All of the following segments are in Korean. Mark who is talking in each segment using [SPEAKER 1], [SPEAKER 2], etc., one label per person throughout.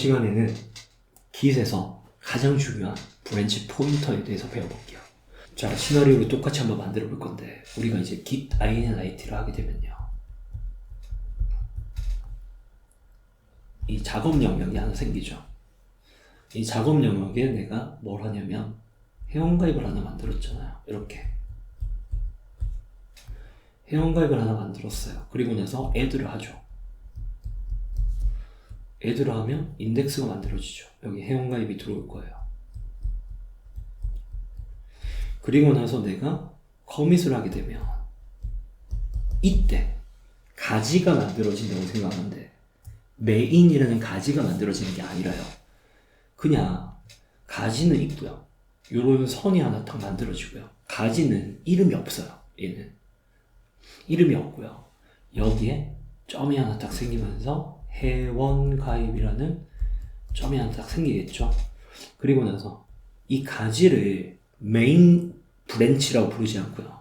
[SPEAKER 1] 시간에는 Git에서 가장 중요한 브랜치 포인터에 대해서 배워볼게요. 자, 시나리오를 똑같이 한번 만들어 볼 건데, 우리가 이제 git init를 하게 되면요. 이 작업 영역이 하나 생기죠. 이 작업 영역에 내가 뭘 하냐면, 회원가입을 하나 만들었잖아요. 이렇게. 회원가입을 하나 만들었어요. 그리고 나서 add를 하죠. Add를 하면 인덱스가 만들어지죠. 여기 회원가입이 들어올 거예요. 그리고 나서 내가 커밋을 하게 되면 이때 가지가 만들어진다고 생각하는데 메인이라는 가지가 만들어지는 게 아니라요. 그냥 가지는 있고요. 요런 선이 하나 딱 만들어지고요. 가지는 이름이 없어요. 얘는 이름이 없고요. 여기에 점이 하나 딱 생기면서 회원 가입이라는 점이 하나 딱 생기겠죠. 그리고 나서 이 가지를 메인 브랜치라고 부르지 않고요.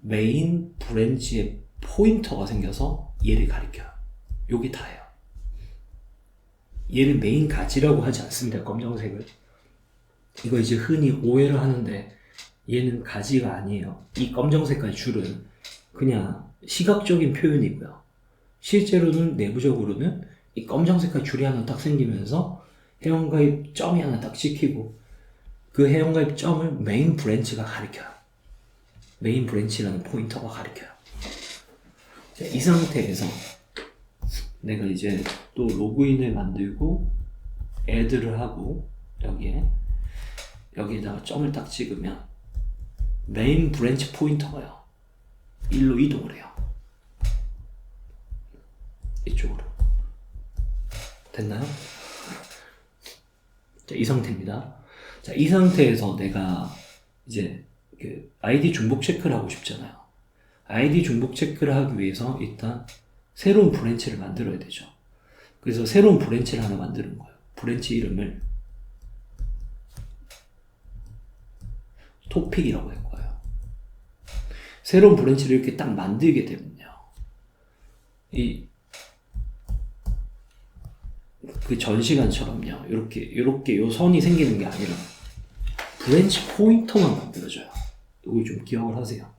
[SPEAKER 1] 메인 브랜치에 포인터가 생겨서 얘를 가리켜요. 요게 다예요. 얘를 메인 가지라고 하지 않습니다. 검정색을. 이거 이제 흔히 오해를 하는데 얘는 가지가 아니에요. 이 검정색깔 줄은 그냥 시각적인 표현이고요. 실제로는 내부적으로는 이 검정색깔 줄이 하나 딱 생기면서 회원가입 점이 하나 딱 찍히고 그 회원가입 점을 메인 브랜치가 가리켜요. 메인 브랜치라는 포인터가 가리켜요. 자, 이 상태에서 내가 이제 또 로그인을 만들고 애드를 하고 여기에 여기에다가 점을 딱 찍으면 메인 브랜치 포인터가요. 일로 이동을 해요. 이쪽으로. 됐나요? 자, 이 상태입니다. 자, 이 상태에서 내가 이제 그 아이디 중복 체크를 하고 싶잖아요. 아이디 중복 체크를 하기 위해서 일단 새로운 브랜치를 만들어야 되죠. 그래서 새로운 브랜치를 하나 만드는 거예요. 브랜치 이름을 토픽이라고 할 거예요. 새로운 브랜치를 이렇게 딱 만들게 되면요. 이, 그 전 시간처럼요. 이렇게, 이렇게 요 선이 생기는 게 아니라 브랜치 포인터만 만들어져요. 이거 좀 기억을 하세요.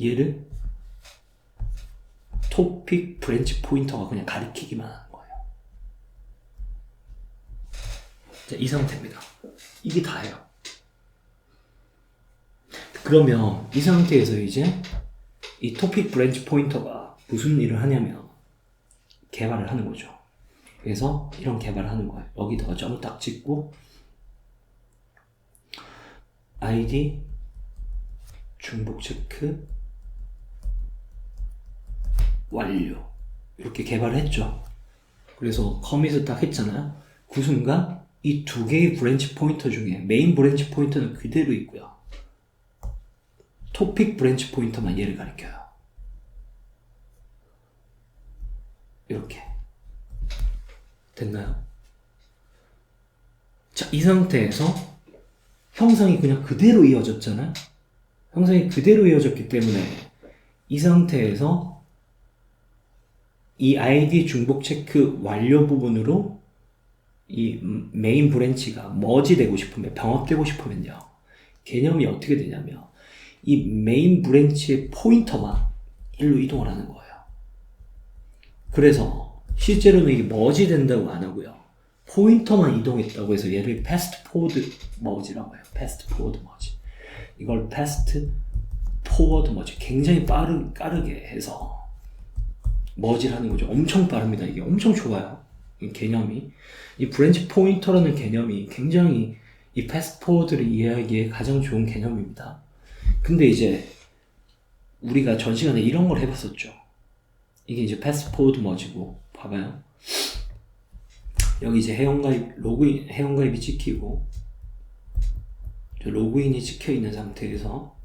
[SPEAKER 1] 얘를 토픽 브랜치 포인터가 그냥 가리키기만 하는 거예요. 자, 이 상태입니다. 이게 다예요. 그러면 이 상태에서 이제 이 토픽 브랜치 포인터가 무슨 일을 하냐면 개발을 하는 거죠. 그래서 이런 개발을 하는 거예요. 여기다가 점을 딱 찍고 아이디 중복 체크 완료 이렇게 개발을 했죠. 그래서 커밋을 딱 했잖아요. 그 순간 이 두 개의 브랜치 포인터 중에 메인 브랜치 포인터는 그대로 있고요. 토픽 브랜치 포인터만 얘를 가리켜요. 이렇게 됐나요? 자, 이 상태에서 형상이 그냥 그대로 이어졌잖아요. 형상이 그대로 이어졌기 때문에 이 상태에서 이 아이디 중복 체크 완료 부분으로 이 메인 브랜치가 머지 되고 싶으면 병합되고 싶으면요. 개념이 어떻게 되냐면 이 메인 브랜치의 포인터만 일로 이동을 하는 거예요. 그래서 실제로는 이게 머지 된다고 안 하고요. 포인터만 이동했다고 해서 얘를 패스트 포워드 머지라고 해요. 패스트 포워드 머지. 이걸 패스트 포워드 머지. 굉장히 빠르, 빠르게 해서 머지를 하는 거죠. 엄청 빠릅니다. 이게 엄청 좋아요. 이 개념이. 이 브랜치 포인터라는 개념이 굉장히 이 패스트 포워드를 이해하기에 가장 좋은 개념입니다. 근데 이제 우리가 전 시간에 이런 걸 해봤었죠. 이게 이제 패스트 포워드 머지고 봐봐요. 여기 이제 회원가입 로그인 회원가입이 찍히고 로그인이 찍혀 있는 상태에서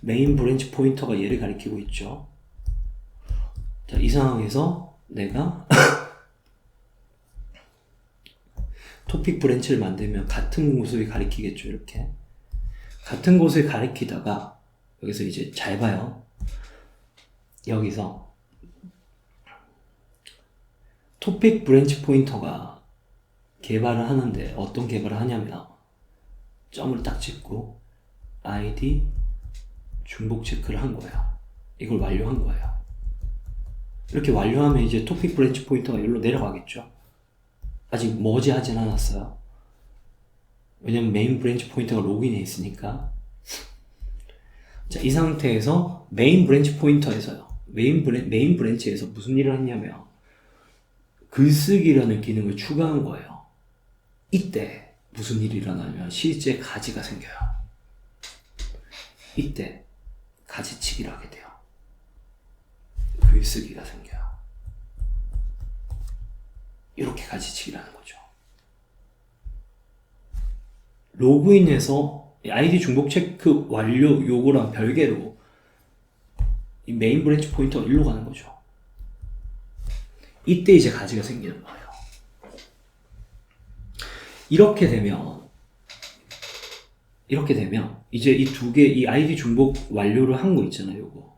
[SPEAKER 1] 메인 브랜치 포인터가 얘를 가리키고 있죠. 자, 이 상황에서 내가 토픽 브랜치를 만들면 같은 곳을 가리키겠죠, 이렇게. 같은 곳을 가리키다가 여기서 이제 잘 봐요. 여기서 토픽 브랜치 포인터가 개발을 하는데 어떤 개발을 하냐면 점을 딱 찍고 id 중복 체크를 한 거예요. 이걸 완료한 거예요. 이렇게 완료하면 이제 토픽 브랜치 포인터가 여기로 내려가겠죠. 아직 머지 하진 않았어요. 왜냐면 메인 브랜치 포인터가 로그인해 있으니까. 자, 이 상태에서 메인 브랜치 포인터에서요. 메인 브랜, 메인 브랜치에서 무슨 일을 했냐면 글쓰기라는 기능을 추가한 거예요. 이때 무슨 일이 일어나냐면 실제 가지가 생겨요. 이때 가지치기를 하게 돼요. 글쓰기가 생겨요. 이렇게 가지치기를 하는 거죠. 로그인해서 아이디 중복 체크 완료 요거랑 별개로 이 메인 브랜치 포인터가 일로 가는 거죠. 이때 이제 가지가 생기는 거예요. 이렇게 되면 이렇게 되면 이제 이 두 개 이 아이디 중복 완료를 한 거 있잖아요. 요거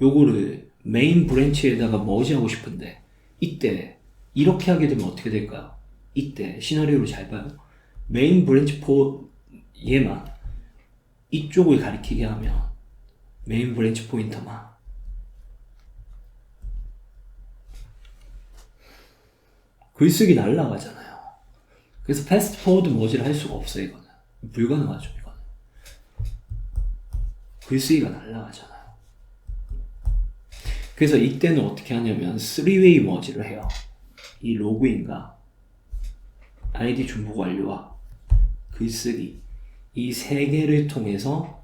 [SPEAKER 1] 요거를 메인 브랜치에다가 머지하고 싶은데 이때 이렇게 하게 되면 어떻게 될까요? 이때 시나리오를 잘 봐요. 메인 브랜치 포 얘만 이쪽을 가리키게 하면 메인 브랜치 포인터만 글쓰기 날라가잖아요. 그래서 패스트 포워드 머지를 할 수가 없어요, 이거는. 불가능하죠, 이거는. 글쓰기가 날라가잖아요. 그래서 이때는 어떻게 하냐면 3웨이 머지를 해요. 이 로그인과 아이디 중복 완료와 글쓰기 이 세 개를 통해서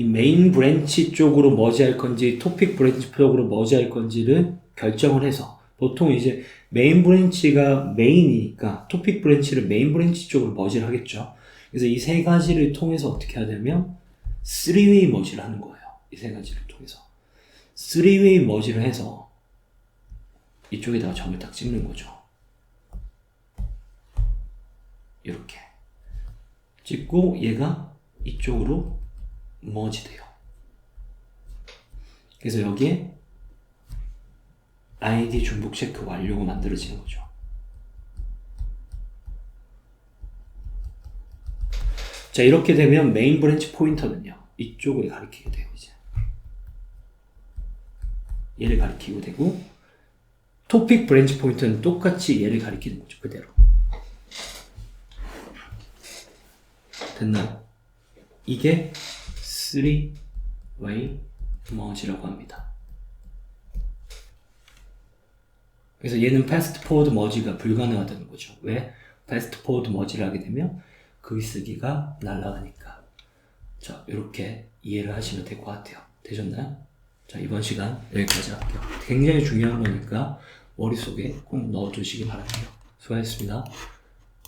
[SPEAKER 1] 이 메인 브랜치 쪽으로 머지할 건지 토픽 브랜치 쪽으로 머지할 건지를 결정을 해서 보통 이제 메인 브랜치가 메인이니까 토픽 브랜치를 메인 브랜치 쪽으로 머지를 하겠죠. 그래서 이 세 가지를 통해서 어떻게 하냐면 3웨이 머지를 하는 거예요. 이 세 가지를 통해서 3웨이 머지를 해서 이쪽에다가 점을 딱 찍는 거죠. 이렇게 찍고 얘가 이쪽으로 머지돼요. 그래서 여기에 아이디 중복 체크 완료가 만들어지는 거죠. 자 이렇게 되면 메인 브랜치 포인터는요 이쪽을 가리키게 돼요 이제 얘를 가리키고 되고 토픽 브랜치 포인터는 똑같이 얘를 가리키는 거죠 그대로 됐나요? 이게 3way merge라고 합니다. 그래서 얘는 패스트 포워드 머지가 불가능하다는 거죠. 왜? 패스트 포워드 머지를 하게 되면 글 쓰기가 날아가니까. 자 이렇게 이해를 하시면 될 것 같아요. 되셨나요? 자 이번 시간 여기까지 할게요. 굉장히 중요한 거니까 머릿속에 꼭 넣어두시기 바랍니다. 수고하셨습니다